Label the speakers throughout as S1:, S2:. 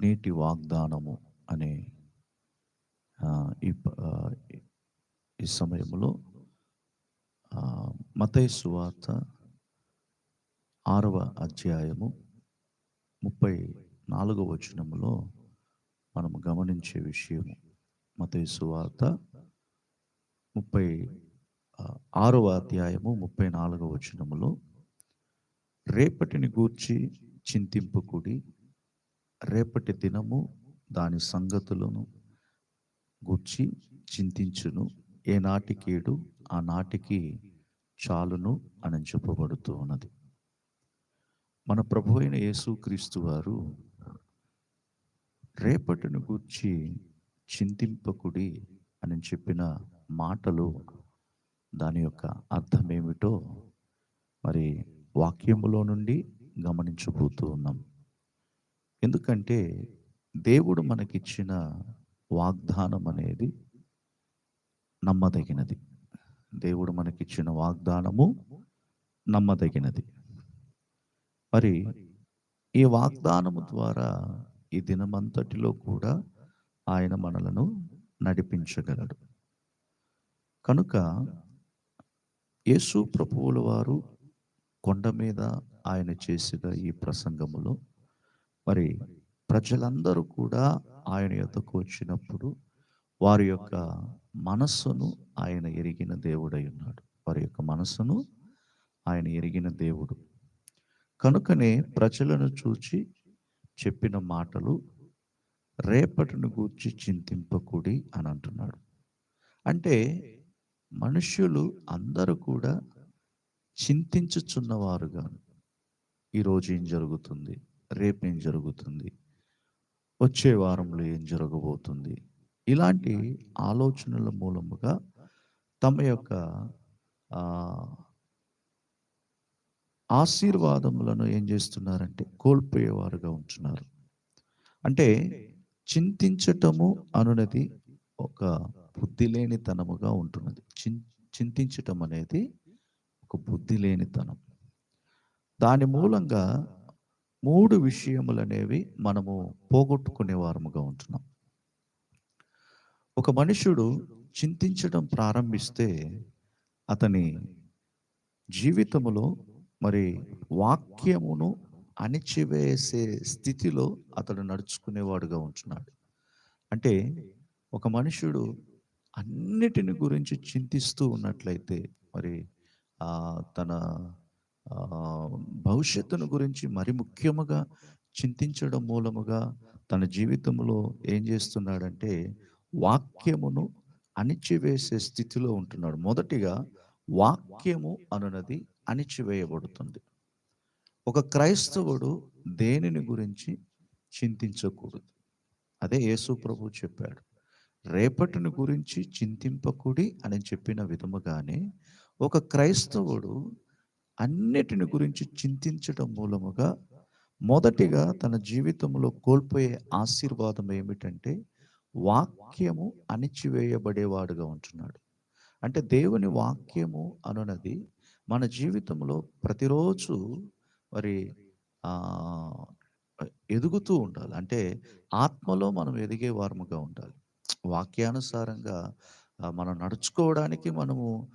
S1: నేటి వాగ్దానము అనే ఈ ఈ సమయంలో మతయ సువార్త ఆరవ అధ్యాయము ముప్పై నాలుగవ వచనములో మనము గమనించే విషయము. మతయ సువార్త ముప్పై ఆరవ అధ్యాయము ముప్పై నాలుగవ వచనములో రేపటిని గూర్చి చింతింపుకుడి రేపటి దినము దాని సంగతులను గూర్చి చింతించును. ఏ నాటికేడు ఆ నాటికి చాలును అని చెప్పబడుతూ ఉన్నది. మన ప్రభు అయిన యేసుక్రీస్తు వారు రేపటిని గూర్చి చింతింపకుడి అని చెప్పిన మాటలు దాని యొక్క అర్థం ఏమిటో మరి వాక్యములో నుండి గమనించబోతూ ఉన్నాం. ఎందుకంటే దేవుడు మనకిచ్చిన వాగ్దానం అనేది నమ్మదగినది. దేవుడు మనకిచ్చిన వాగ్దానము నమ్మదగినది. మరి ఈ వాగ్దానము ద్వారా ఈ దినమంతటిలో కూడా ఆయన మనలను నడిపించగలడు. కనుక యేసు ప్రభువుల వారు కొండ మీద ఆయన చేసిన ఈ ప్రసంగములో మరి ప్రజలందరూ కూడా ఆయన యొక్కకు వచ్చినప్పుడు వారి యొక్క మనస్సును ఆయన ఎరిగిన దేవుడై ఉన్నాడు. వారి యొక్క మనస్సును ఆయన ఎరిగిన దేవుడు. కనుకనే ప్రజలను చూచి చెప్పిన మాటలు రేపటిని గూర్చి చింతింపకూడి అని అంటున్నాడు. అంటే మనుష్యులు అందరూ కూడా చింతించుచున్నవారుగా ఈరోజు ఏం జరుగుతుంది? రేపు ఏం జరుగుతుంది? వచ్చే వారంలో ఏం జరగబోతుంది? ఇలాంటి ఆలోచనల మూలముగా తమ యొక్క ఆశీర్వాదములను ఏం చేస్తున్నారంటే కోల్పోయేవారుగా ఉంటున్నారు. అంటే చింతించటము అనునది ఒక బుద్ధి లేనితనముగా ఉంటున్నది. చింతించటం అనేది ఒక బుద్ధి లేనితనం దాని మూలంగా మూడు విషయములు అనేవి మనము పోగొట్టుకునే వారముగా ఉంటున్నాం. ఒక మనుషుడు చింతించడం ప్రారంభిస్తే అతని జీవితములో మరి వాక్యమును అణిచివేసే స్థితిలో అతడు నడుచుకునేవాడుగా ఉంటున్నాడు. అంటే ఒక మనుషుడు అన్నిటిని గురించి చింతిస్తూ ఉన్నట్లయితే మరి తన భవిష్యత్తును గురించి మరి ముఖ్యముగా చింతించడం మూలముగా తన జీవితంలో ఏం చేస్తున్నాడంటే వాక్యమును అణిచివేసే స్థితిలో ఉంటున్నాడు. మొదటిగా వాక్యము అనున్నది అణిచివేయబడుతుంది. ఒక క్రైస్తవుడు దేనిని గురించి చింతించకూడదు? అదే యేసు ప్రభు చెప్పాడు. రేపటిని గురించి చింతింపకుడి అని చెప్పిన విధముగానే ఒక క్రైస్తవుడు అన్నిటిని గురించి చింతించడం మూలముగా మొదటిగా తన జీవితంలో కోల్పోయే ఆశీర్వాదం ఏమిటంటే వాక్యము అణిచివేయబడేవాడుగా ఉంటున్నాడు. అంటే దేవుని వాక్యము అనున్నది మన జీవితంలో ప్రతిరోజు మరి ఎదుగుతూ ఉండాలి. అంటే ఆత్మలో మనం ఎదిగే వారముగా ఉండాలి. వాక్యానుసారంగా మనం నడుచుకోవడానికి మనము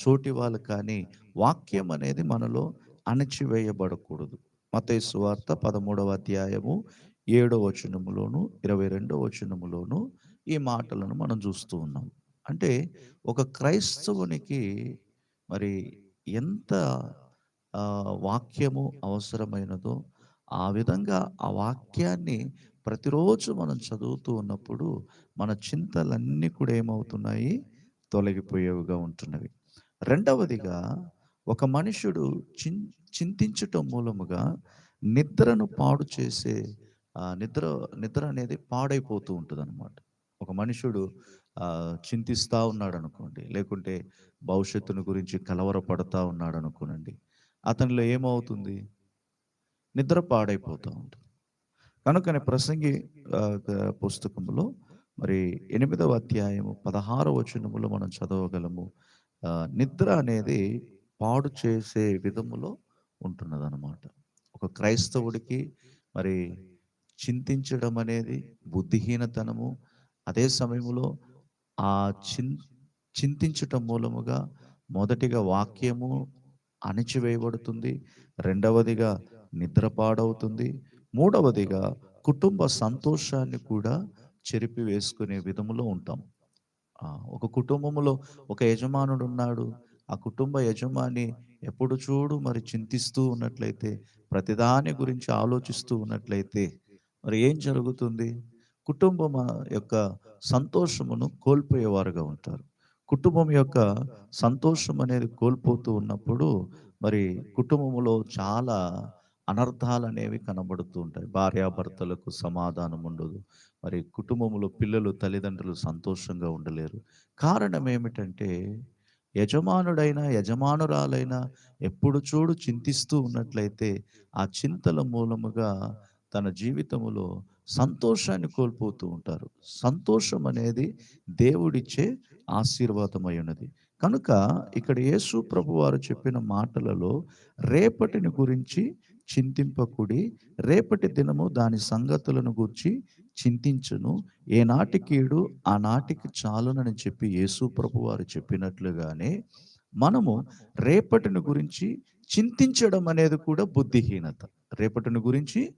S1: చోటి వాళ్ళు కానీ వాక్యం అనేది మనలో అణచివేయబడకూడదు. మత సువార్త పదమూడవ అధ్యాయము ఏడో వచనములోను ఇరవై రెండో వచనములోను ఈ మాటలను మనం చూస్తూ ఉన్నాం. అంటే ఒక క్రైస్తవునికి మరి ఎంత వాక్యము అవసరమైనదో ఆ విధంగా ఆ వాక్యాన్ని ప్రతిరోజు మనం చదువుతూ ఉన్నప్పుడు మన చింతలన్నీ కూడా ఏమవుతున్నాయి? తొలగిపోయేవిగా ఉంటున్నవి. రెండవదిగా ఒక మనుషుడు చిన్ చింతించటం మూలముగా నిద్రను పాడు చేసే నిద్ర నిద్ర అనేది పాడైపోతూ ఉంటుంది అనమాట ఒక మనుషుడు చింతిస్తూ ఉన్నాడు అనుకోండి లేకుంటే భవిష్యత్తును గురించి కలవరపడతా ఉన్నాడు అనుకోనండి అతనిలో ఏమవుతుంది? నిద్ర పాడైపోతూ ఉంటుంది. కనుకనే ప్రసంగి పుస్తకంలో మరి ఎనిమిదవ అధ్యాయము పదహారవ వచనములో మనం చదవగలము. నిద్ర అనేది పాడు చేసే విధములో ఉంటున్నది అనమాట ఒక క్రైస్తవుడికి మరి చింతించడం అనేది బుద్ధిహీనతనము. అదే సమయంలో ఆ చిన్ చింతించటం మూలముగా మొదటిగా వాక్యము అణిచివేయబడుతుంది. రెండవదిగా నిద్ర పాడవుతుంది. మూడవదిగా కుటుంబ సంతోషాన్ని కూడా చెరిపి వేసుకునే విధములో ఉంటాం ఒక కుటుంబంలో ఒక యజమానుడు ఉన్నాడు. ఆ కుటుంబ యజమాని ఎప్పుడు చూడు మరి చింతిస్తూ ఉన్నట్లయితే ప్రతిదాని గురించి ఆలోచిస్తూ ఉన్నట్లయితే మరి ఏం జరుగుతుంది? కుటుంబం యొక్క సంతోషమును కోల్పోయేవారుగా ఉంటారు. కుటుంబం యొక్క సంతోషం అనేది కోల్పోతూ ఉన్నప్పుడు మరి కుటుంబంలో చాలా అనర్థాలు అనేవి కనబడుతూ ఉంటాయి. భార్యాభర్తలకు సమాధానం ఉండదు. మరి కుటుంబంలో పిల్లలు తల్లిదండ్రులు సంతోషంగా ఉండలేరు. కారణం ఏమిటంటే యజమానుడైనా యజమానురాలైనా ఎప్పుడు చూడు చింతిస్తూ ఉన్నట్లయితే ఆ చింతల మూలముగా తన జీవితములో సంతోషాన్ని కోల్పోతూ ఉంటారు. సంతోషం అనేది దేవుడిచ్చే ఆశీర్వాదమై ఉన్నది కనుక ఇక్కడ యేసు ప్రభు వారు చెప్పిన మాటలలో రేపటిని గురించి చింతింపకుడి. రేపటి దినము దాని సంగతులను గూర్చి చింతించును. ఏ నాటికీడు ఆనాటికి చాలునని చెప్పి యేసు ప్రభు వారు చెప్పినట్లుగానే మనము రేపటిని గురించి చింతించడం అనేది కూడా బుద్ధిహీనత. రేపటిని గురించి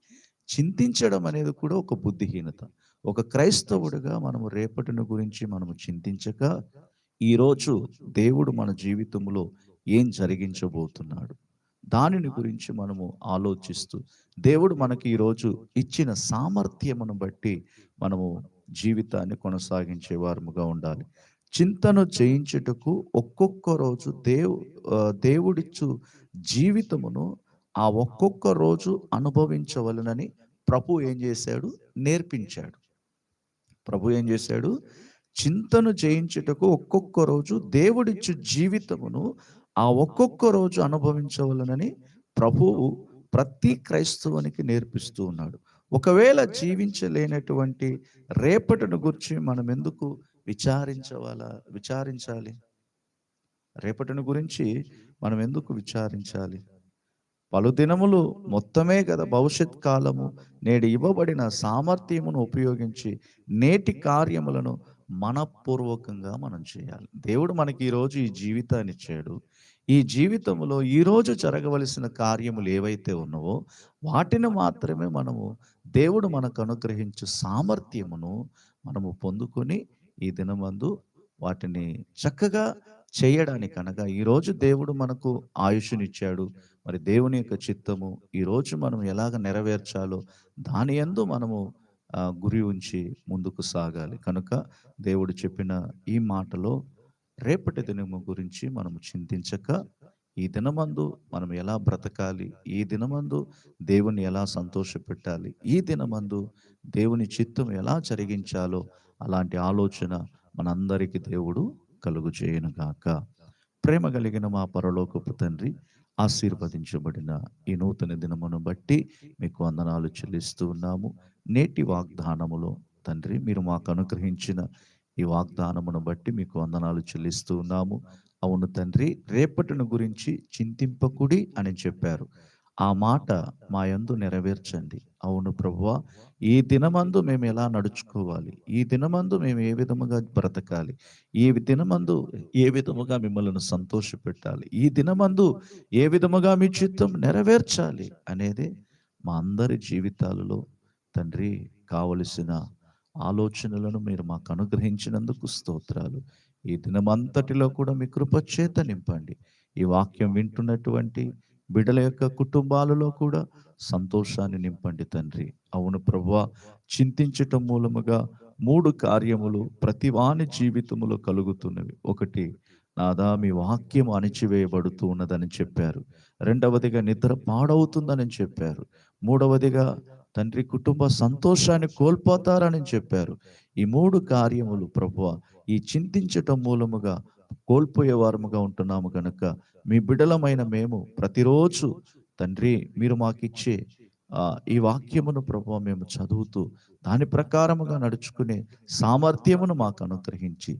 S1: చింతించడం అనేది కూడా ఒక బుద్ధిహీనత. ఒక క్రైస్తవుడిగా మనము రేపటిని గురించి మనము చింతించక ఈరోజు దేవుడు మన జీవితంలో ఏం జరిగించబోతున్నాడు? దానిని గురించి మనము ఆలోచిస్తూ దేవుడు మనకి ఈరోజు ఇచ్చిన సామర్థ్యమును బట్టి మనము జీవితాన్ని కొనసాగించే వారముగా ఉండాలి. చింతను చేయించుటకు ఒక్కొక్క రోజు దేవు దేవుడిచ్చు జీవితమును ఆ ఒక్కొక్క రోజు అనుభవించవలనని ప్రభు ఏం చేశాడు? నేర్పించాడు. ప్రభు ఏం చేశాడు? చింతను జయించుటకు ఒక్కొక్క రోజు దేవుడిచ్చు జీవితమును ఆ ఒక్కొక్క రోజు అనుభవించవలనని ప్రభువు ప్రతి క్రైస్తవునికి నేర్పిస్తూ ఉన్నాడు. ఒకవేళ జీవించలేనటువంటి రేపటిని గురించి మనం ఎందుకు విచారించవాలా విచారించాలి? రేపటిని గురించి మనం ఎందుకు విచారించాలి? పలు దినములు మొత్తమే కదా భవిష్యత్ కాలము నేడు ఇవ్వబడిన సామర్థ్యమును ఉపయోగించి నేటి కార్యములను మనపూర్వకంగా మనం చేయాలి. దేవుడు మనకి ఈరోజు ఈ జీవితాన్ని ఇచ్చాడు. ఈ జీవితంలో ఈరోజు జరగవలసిన కార్యములు ఏవైతే ఉన్నావో వాటిని మాత్రమే మనము దేవుడు మనకు అనుగ్రహించు సామర్థ్యమును మనము పొందుకొని ఈ దినమందు వాటిని చక్కగా చేయడానికి అనగా ఈరోజు దేవుడు మనకు ఆయుష్నిచ్చాడు. మరి దేవుని యొక్క చిత్తము ఈరోజు మనం ఎలాగ నెరవేర్చాలో దాని యందు మనము గురి ఉంచి ముందుకు సాగాలి. కనుక దేవుడు చెప్పిన ఈ మాటలో రేపటి దినము గురించి మనం చింతించక ఈ దినమందు మనం ఎలా బ్రతకాలి ఈ దినమందు దేవుని ఎలా సంతోషపెట్టాలి ఈ దినమందు దేవుని చిత్తం ఎలా జరిగించాలో అలాంటి ఆలోచన మనందరికీ దేవుడు కలుగు చేయనుగాక ప్రేమ కలిగిన మా పరలోకపు తండ్రి ఆశీర్వదించబడిన ఈ నూతన దినమును బట్టి మీకు వందనాలు చెల్లిస్తూ ఉన్నాము. నేటి వాగ్దానములో తండ్రి మీరు మాకు అనుగ్రహించిన ఈ వాగ్దానమును బట్టి మీకు వందనాలు చెల్లిస్తూ ఉన్నాము. అవును తండ్రి రేపటిని గురించి చింతింపకుడి అని చెప్పారు. ఆ మాట మా యందు నెరవేర్చండి. అవును ప్రభువా ఈ దినమందు మేము ఎలా నడుచుకోవాలి? ఈ దినమందు మేము ఏ విధముగా బ్రతకాలి? ఈ దినమందు ఏ విధముగా మిమ్మల్ని సంతోషపెట్టాలి? ఈ దినమందు ఏ విధముగా మీ చిత్తం నెరవేర్చాలి? అనేది మా అందరి జీవితాలలో తండ్రి కావలసిన ఆలోచనలను మీరు మాకు అనుగ్రహించినందుకు స్తోత్రాలు. ఈ దినమంతటిలో కూడా మీ కృప చేత నింపండి. ఈ వాక్యం వింటున్నటువంటి బిడ్డల యొక్క కుటుంబాలలో కూడా సంతోషాన్ని నింపండి తండ్రి. అవును ప్రభు చింతించటం మూలముగా మూడు కార్యములు ప్రతి వాని జీవితములో కలుగుతున్నవి. ఒకటి నాదా మీ వాక్యం అణిచివేయబడుతూ ఉన్నదని చెప్పారు. రెండవదిగా నిద్ర పాడవుతుందని చెప్పారు. మూడవదిగా తండ్రి కుటుంబ సంతోషాన్ని కోల్పోతారని చెప్పారు. ఈ మూడు కార్యములు ప్రభువ ఈ చింతించటం మూలముగా కోల్పోయే వారముగా ఉంటున్నాము కనుక మీ బిడలమైన మేము ప్రతిరోజు తండ్రి మీరు మాకిచ్చే ఈ వాక్యమును ప్రభు మేము చదువుతూ దాని ప్రకారముగా నడుచుకునే సామర్థ్యమును మాకు అనుగ్రహించి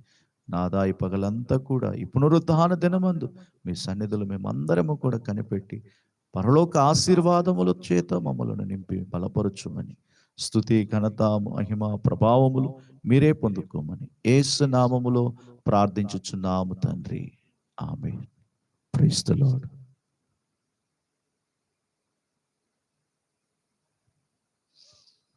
S1: నాదాయి పగలంతా కూడా ఈ పునరుద్ధాన దినమందు మీ సన్నిధులు మేమందరము కూడా కనిపెట్టి పరలోక ఆశీర్వాదముల చేత మమ్మలను నింపి బలపరచుమని. స్థుతి ఘనత మహిమ ప్రభావములు మీరే పొందుకోమని ఏసు నామములో ప్రార్థించుచున్నాము తండ్రి. ఆమె ప్రైస్తలాడు